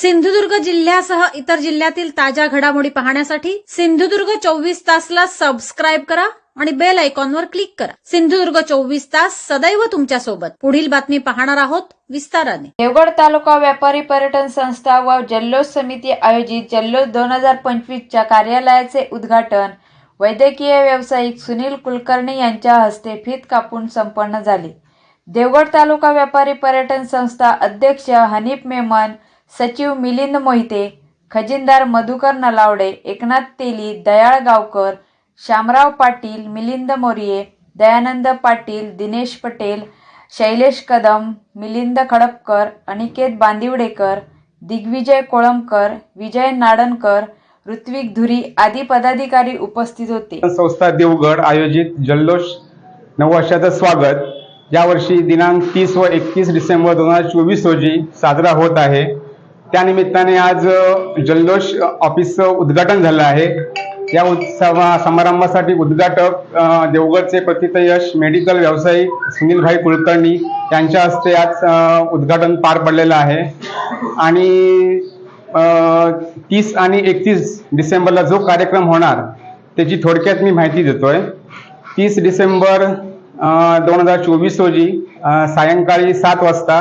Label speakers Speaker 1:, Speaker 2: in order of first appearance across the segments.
Speaker 1: सिंधुदुर्ग जिल्ह्यासह इतर जिल्ह्यातील ताज्या घडामोडी पाहण्यासाठी सिंधुदुर्ग चोवीस तासला सबस्क्राईब करा आणि बेल आयकॉनवर क्लिक करा. सिंधुदुर्ग चोवीस तास सदैव तुमच्यासोबत पुढील बातमी पाहणार आहोत विस्ताराने.
Speaker 2: देवगड तालुका व्यापारी पर्यटन संस्था व जल्लोष समिती आयोजित जल्लोष दोन हजार पंचवीसच्या कार्यालयाचे उद्घाटन वैद्यकीय व्यावसायिक सुनील कुलकर्णी यांच्या हस्ते फीत कापून संपन्न झाले. देवगड तालुका व्यापारी पर्यटन संस्था अध्यक्ष हनीफ मेमन सचिव मिलिंद मोहिते खजिनदार मधुकर नलावडे एकनाथ तेली दयाळ गावकर श्यामराव पाटील मिलिंद मोरिये दयानंद पाटील दिनेश पटेल शैलेश कदम मिलिंद खडपकर अनिकेत बांदिवडेकर दिग्विजय कोळंबकर विजय नाडणकर ऋत्विक धुरी आदी पदाधिकारी उपस्थित होते.
Speaker 3: संस्था देवगड आयोजित जल्लोष नववर्षाचं स्वागत. यावर्षी दिनांक तीस व एकतीस डिसेंबर दोन हजार चोवीस रोजी साजरा होत आहे. त्यानिमित्ताने आज जल्लोष ऑफिसचं उद्घाटन झालं आहे. या उत्सव समारंभासाठी उद्घाटक देवगडचे प्रतितयश मेडिकल व्यावसायिक सुनीलभाई कुलकर्णी यांच्या हस्ते आज उद्घाटन पार पडलेलं आहे. आणि तीस आणि एकतीस डिसेंबरला जो कार्यक्रम होणार त्याची थोडक्यात मी माहिती देतोय. तीस डिसेंबर दोन हजार चोवीस रोजी सायंकाळी सात वाजता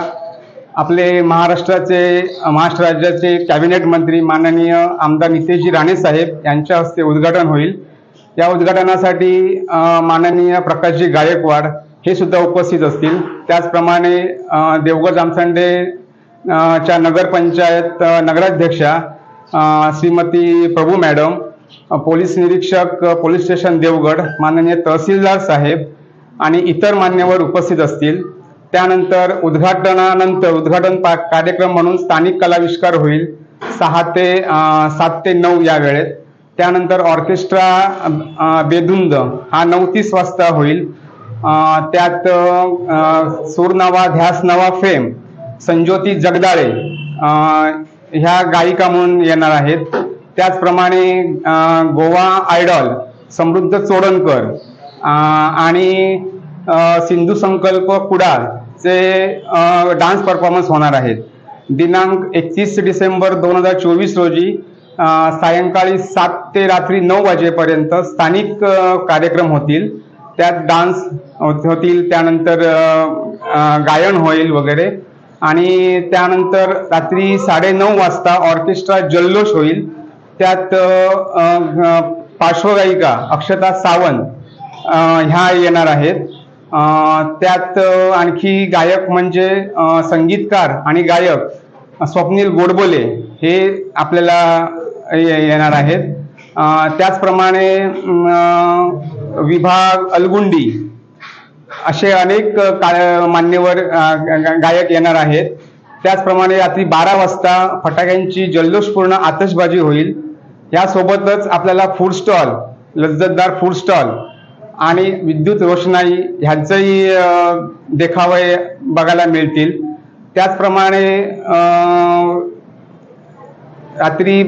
Speaker 3: आपले महाराष्ट्राचे महाराष्ट्र राज्याचे कॅबिनेट मंत्री माननीय आमदार नितेशजी राणे साहेब यांच्या हस्ते उद्घाटन होईल. या उद्घाटनासाठी माननीय प्रकाशजी गायकवाड हे सुद्धा उपस्थित असतील. त्याचप्रमाणे देवगड जामसंडे च्या नगरपंचायत नगराध्यक्षा श्रीमती प्रभू मॅडम पोलीस निरीक्षक पोलीस स्टेशन देवगड माननीय तहसीलदार साहेब आणि इतर मान्यवर उपस्थित असतील. त्यानंतर उद्घाटनानंतर उद्घाटन कार्यक्रम म्हणून स्थानिक कलाविष्कार होईल. सहा ते सात ते नऊ या वेळेत. त्यानंतर ऑर्केस्ट्रा बेधुंद हा नऊ तीस वाजता होईल. त्यात सूरनावा ध्यास नवा फेम संज्योती जगदाळे ह्या गायिका म्हणून येणार आहेत. त्याचप्रमाणे गोवा आयडॉल समृद्ध चोडणकर आणि सिंधू संकल्प कुडाळ चे डान्स परफॉर्मन्स होणार आहेत. दिनांक एकतीस डिसेंबर दोन हजार चोवीस रोजी सायंकाळी सात ते रात्री नऊ वाजेपर्यंत स्थानिक कार्यक्रम होतील. त्यात डान्स होतील त्यानंतर गायन होईल वगैरे. आणि त्यानंतर रात्री साडेनऊ वाजता ऑर्केस्ट्रा जल्लोष होईल. त्यात पार्श्वगायिका अक्षता सावंत ह्या येणार आहेत. त्यात आणखी गायक म्हणजे संगीतकार आणि गायक स्वप्नील गोडबोले हे आपल्याला ये- येणार आहेत. त्याचप्रमाणे विभाग अलगुंडी असे अनेक मान्यवर गायक येणार आहेत. त्याचप्रमाणे रात्री बारा वाजता फटाक्यांची जल्लोषपूर्ण आतषबाजी होईल. यासोबतच आपल्याला फूड स्टॉल लज्जतदार फूड स्टॉल आणि विद्युत रोषणाई ह्यांचंही देखावे बघायला मिळतील. त्याचप्रमाणे रात्री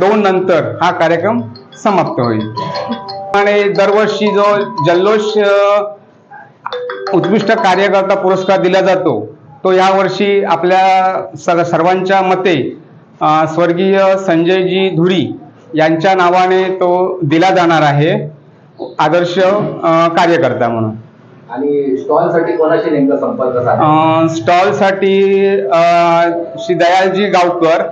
Speaker 3: दोन नंतर हा कार्यक्रम समाप्त होईल. आणि दरवर्षी जो जल्लोष उत्कृष्ट कार्यकर्ता पुरस्कार दिला जातो तो यावर्षी आपल्या सग सर्वांच्या मते स्वर्गीय संजयजी धुरी यांच्या नावाने तो दिला जाणार आहे. आदर्श कार्यकर्ता म्हणून.
Speaker 4: आणि स्टॉलसाठी कोणाशी नेमका संपर्क साधा
Speaker 3: स्टॉलसाठी Shri Dayalji Gaonkar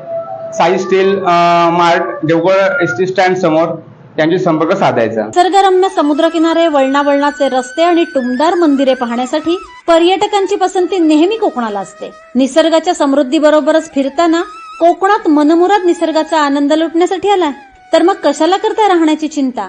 Speaker 3: Sai steel mart Devgad S T stand समोर त्यांची संपर्क साधायचा.
Speaker 1: निसर्गरम्य समुद्रकिनारे वळणा वळणाचे रस्ते आणि टुमदार मंदिरे पाहण्यासाठी पर्यटकांची पसंती नेहमी कोकणाला असते. निसर्गाच्या समृद्धी बरोबरच फिरताना कोकणात मनमुराद निसर्गाचा आनंद लुटण्यासाठी आलाय. तर मग कशाला करताय राहण्याची चिंता?